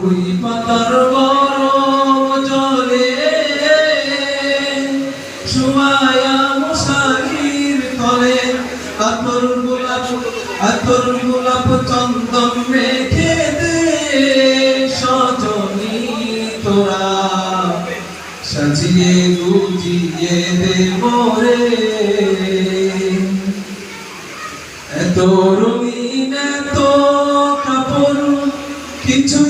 কুড়ি পাতার গরম জলে সুমায়া মশারির তলে আতর গোলাপ আতর গোলাপ চন্দন মেখে দে তোরা। সাজিয়ে গুজিয়ে দে মোরে। এত রঙিন এত কাপড় কিছুই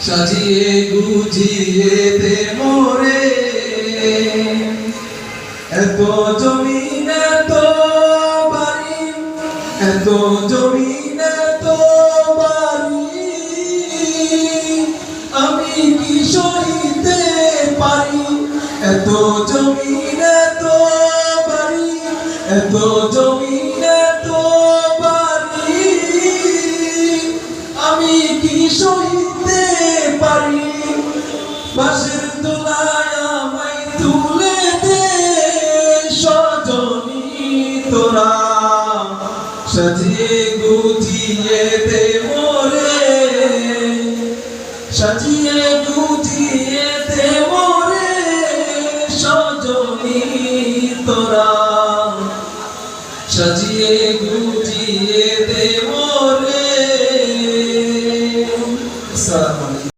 সাজিয়ে গুজিয়ে দে মোরে। এত জমিন, এত বাড়ি। এত জমিন, এত বাড়ি। আমি কি সইতে পারি? এত জমিন, এত বাড়ি। এত জমিন কি সইতে পারি? বাসের তোলায় আমায় তুলে দে সজনী তোরা। সাজিয়ে গুজিয়ে দে মোরে। সাজিয়ে গুজিয়ে দে মোরে সজনী তোরা। সাজিয়ে গুজিয়ে